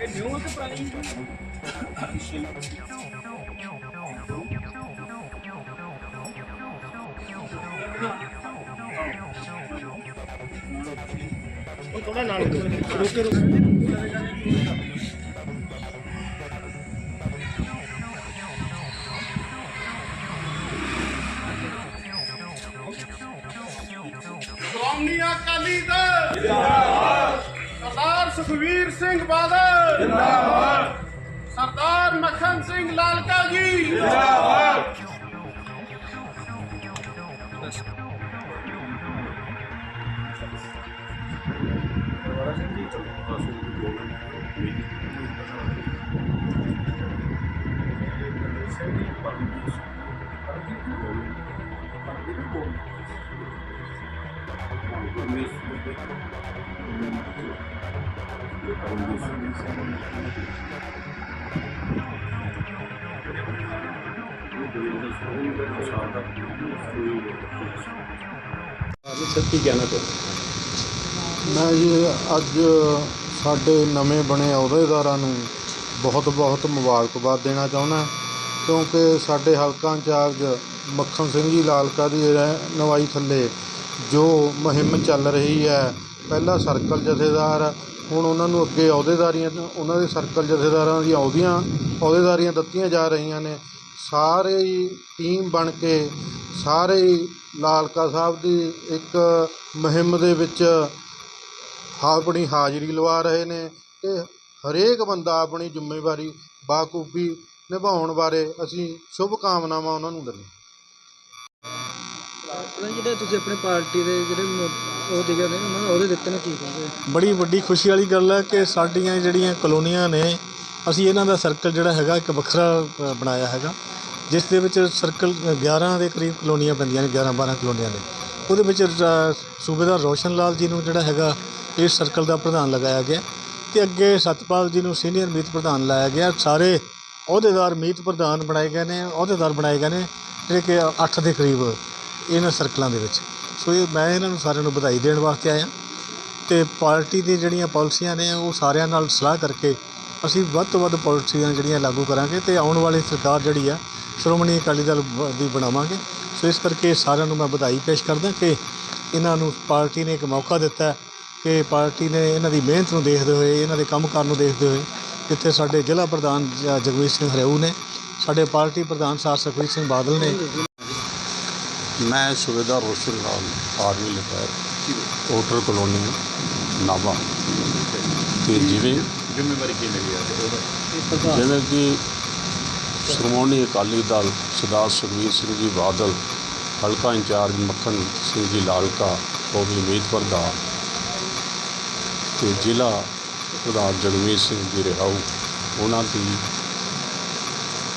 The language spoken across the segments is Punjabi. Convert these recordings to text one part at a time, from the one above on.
ਇਹ ਨਿਊ ਤੇ ਪੁਰਾਣੀ ਉਹ ਥੋੜਾ ਨਾਲ ਰੁਕੇ ਸ਼੍ਰੋਮਣੀ ਅਕਾਲੀ ਦਲ। ਜਿੰਦਾਬਾਦ ਸਰਦਾਰ ਸੁਖਵੀਰ ਸਿੰਘ ਬਾਦਲ। ਜਿੰਦਾਬਾਦ ਸਰਦਾਰ ਮੱਖਣ ਸਿੰਘ ਲਾਲਕਾ ਜੀ। ਜਿੰਦਾਬਾਦ ਮੈਂ ਜੀ ਅੱਜ ਸਾਡੇ ਨਵੇਂ ਬਣੇ ਅਹੁਦੇਦਾਰਾਂ ਨੂੰ ਬਹੁਤ ਬਹੁਤ ਮੁਬਾਰਕਬਾਦ ਦੇਣਾ ਚਾਹੁੰਦਾ ਕਿਉਂਕਿ ਸਾਡੇ ਹਲਕਾ ਇੰਚਾਰਜ ਮੱਖਣ ਸਿੰਘ ਜੀ ਲਾਲਕਾ ਦੀ ਨਵਾਈ ਥੱਲੇ ਜੋ ਮੁਹਿੰਮ ਚੱਲ ਰਹੀ ਹੈ, ਪਹਿਲਾਂ ਸਰਕਲ ਜਥੇਦਾਰ, ਹੁਣ ਉਹਨਾਂ ਨੂੰ ਅੱਗੇ ਅਹੁਦੇਦਾਰੀਆਂ, ਉਹਨਾਂ ਦੇ ਸਰਕਲ ਜਥੇਦਾਰਾਂ ਦੀਆਂ ਅਹੁਦੀਆਂ, ਅਹੁਦੇਦਾਰੀਆਂ ਦਿੱਤੀਆਂ ਜਾ ਰਹੀਆਂ ਨੇ। ਸਾਰੇ ਹੀ ਟੀਮ ਬਣ ਕੇ, ਸਾਰੇ ਹੀ ਲਾਲਕਾ ਸਾਹਿਬ ਦੀ ਇੱਕ ਮੁਹਿੰਮ ਦੇ ਵਿੱਚ ਆਪਣੀ ਹਾਜ਼ਰੀ ਲਵਾ ਰਹੇ ਨੇ ਤੇ ਹਰੇਕ ਬੰਦਾ ਆਪਣੀ ਜ਼ਿੰਮੇਵਾਰੀ ਬਾਖੂਬੀ ਨਿਭਾਉਣ ਬਾਰੇ ਅਸੀਂ ਸ਼ੁਭ ਕਾਮਨਾਵਾਂ ਉਹਨਾਂ ਨੂੰ ਦਿੰਦੇ ਆਪਣਾ ਜਿਹੜੇ ਤੁਸੀਂ ਆਪਣੇ ਪਾਰਟੀ ਦੇ ਜਿਹੜੇ ਮ- ਉਹ ਦਿਗੇ ਨੇ ਉਹਨਾਂ ਨੂੰ ਉਹਦੇ ਦਿੱਤੇ ਨੇ ਕੀ ਕਹਿੰਦੇ? ਬੜੀ ਵੱਡੀ ਖੁਸ਼ੀ ਵਾਲੀ ਗੱਲ ਹੈ ਕਿ ਸਾਡੀਆਂ ਜਿਹੜੀਆਂ ਕਲੋਨੀਆਂ ਨੇ ਅਸੀਂ ਇਹਨਾਂ ਦਾ ਸਰਕਲ ਜਿਹੜਾ ਹੈਗਾ ਇੱਕ ਵੱਖਰਾ ਅ, ਬਣਾਇਆ ਹੈਗਾ ਜਿਸ ਦੇ ਵਿੱਚ ਸਰਕਲ 11 ਦੇ ਕਰੀਬ ਕਲੋਨੀਆਂ ਪੈਂਦੀਆਂ ਨੇ 11 12 ਕਲੋਨੀਆਂ ਨੇ। ਉਹਦੇ ਵਿੱਚ ਰ- ਸੂਬੇਦਾਰ ਰੋਸ਼ਨ ਲਾਲ ਜੀ ਨੂੰ ਜਿਹੜਾ ਹੈਗਾ ਇਸ ਸਰਕਲ ਦਾ ਪ੍ਰਧਾਨ ਲਗਾਇਆ ਗਿਆ ਤੇ ਅੱਗੇ ਸਤਪਾਲ ਜੀ ਨੂੰ ਸੀਨੀਅਰ ਮੀਤ ਪ੍ਰਧਾਨ ਲਾਇਆ ਗਿਆ। ਸਾਰੇ ਅਹੁਦੇਦਾਰ ਮੀਤ ਪ੍ਰਧਾਨ ਬਣਾਏ ਗਏ ਨੇ ਅਹੁਦੇਦਾਰ ਬਣਾਏ ਗਏ ਨੇ ਜਿਹੜੇ ਕਿ 8 ਦੇ ਕਰੀਬ ਇਹਨਾਂ ਸਰਕਲਾਂ ਦੇ ਵਿੱਚ। ਸੋ ਇਹ ਮੈਂ ਇਹਨਾਂ ਨੂੰ ਸਾਰਿਆਂ ਨੂੰ ਵਧਾਈ ਦੇਣ ਵਾਸਤੇ ਆਇਆ। ਤੇ ਪਾਰਟੀ ਦੀ ਜਿਹੜੀਆਂ ਪਾਲਿਸੀਆਂ ਨੇ, ਉਹ ਸਾਰਿਆਂ ਨਾਲ ਸਲਾਹ ਕਰਕੇ ਅਸੀਂ ਵੱਧ ਤੋਂ ਵੱਧ ਪਾਲਿਸੀਆਂ ਜਿਹੜੀਆਂ ਲਾਗੂ ਕਰਾਂਗੇ ਤੇ ਆਉਣ ਵਾਲੀ ਸਰਕਾਰ ਜਿਹੜੀ ਆ, ਸ਼੍ਰੋਮਣੀ ਅਕਾਲੀ ਦਲ ਦੀ ਬਣਾਵਾਂਗੇ। ਸੋ ਇਸ ਕਰਕੇ ਸਾਰਿਆਂ ਨੂੰ ਮੈਂ ਵਧਾਈ ਪੇਸ਼ ਕਰਦਾ ਕਿ ਇਹਨਾਂ ਨੂੰ ਪਾਰਟੀ ਨੇ ਇੱਕ ਮੌਕਾ ਦਿੱਤਾ ਕਿ ਪਾਰਟੀ ਨੇ ਇਹਨਾਂ ਦੀ ਮਿਹਨਤ ਨੂੰ ਦੇਖਦੇ ਹੋਏ, ਇਹਨਾਂ ਦੇ ਕੰਮ ਕਰਨ ਨੂੰ ਦੇਖਦੇ ਹੋਏ ਜਿੱਥੇ ਸਾਡੇ ਜ਼ਿਲ੍ਹਾ ਪ੍ਰਧਾਨ ਜ- ਜਗਮੀਤ ਸਿੰਘ ਹਰਿਆਊ ਨੇ, ਸਾਡੇ ਪਾਰਟੀ ਪ੍ਰਧਾਨ ਸਾਰ ਸੁਖਬੀਰ ਸਿੰਘ ਬਾਦਲ ਨੇ ਮੈਂ ਸੁਬੇਦਾਰ ਰੋਸ਼ਨ ਲਾਲ ਆਰਮੀ ਲਿਖਾਇਰ ਹੋਟਲ ਕਲੋਨੀ ਨਾਭਾ। ਤੇ ਜਿਵੇਂ ਜ਼ਿੰਮੇਵਾਰੀ ਕੀ ਲੱਗੀ ਹੈ? ਜਿਵੇਂ ਕਿ ਸ਼੍ਰੋਮਣੀ ਅਕਾਲੀ ਦਲ ਸਰਦਾਰ ਸੁਖਬੀਰ ਸਿੰਘ ਜੀ ਬਾਦਲ ਹਲਕਾ ਇੰਚਾਰਜ ਮੱਖਣ ਸਿੰਘ ਜੀ ਲਾਲਕਾ ਉਹ ਵੀ ਮੀਤ ਪ੍ਰਧਾਨ ਤੇ ਜ਼ਿਲ੍ਹਾ ਪ੍ਰਧਾਨ ਜਗਮੀਤ ਸਿੰਘ ਜੀ ਰਿਹਾਊ ਉਹਨਾਂ ਦੀ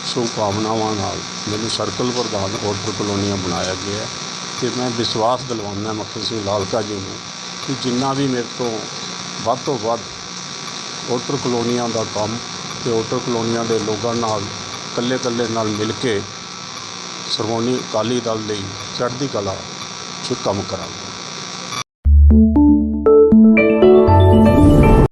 ਸ਼ੁਭਕਾਮਨਾਵਾਂ ਨਾਲ ਮੈਨੂੰ ਸਰਕਲ ਪ੍ਰਧਾਨ ਹੋਟਲ ਕਲੋਨੀਆਂ ਬਣਾਇਆ ਗਿਆ ਹੈ ਤੇ ਮੈਂ ਵਿਸ਼ਵਾਸ ਦਿਲਵਾਉਂਦਾ ਮੱਖੀ ਸਿੰਘ ਲਾਲਕਾ ਜੀ ਨੂੰ ਕਿ ਜਿੰਨਾ ਵੀ ਮੇਰੇ ਤੋਂ ਵੱਧ ਤੋਂ ਵੱਧ ਹੋਟਲ ਕਲੋਨੀਆਂ ਦਾ ਕੰਮ ਤੇ ਹੋਟਲ ਕਲੋਨੀਆਂ ਦੇ ਲੋਕਾਂ ਨਾਲ, ਇਕੱਲੇ ਇਕੱਲੇ ਨਾਲ ਮਿਲ ਕੇ ਸ਼੍ਰੋਮਣੀ ਅਕਾਲੀ ਦਲ ਲਈ ਚੜ੍ਹਦੀ ਕਲਾ 'ਚ ਕੰਮ ਕਰਾਂਗਾ।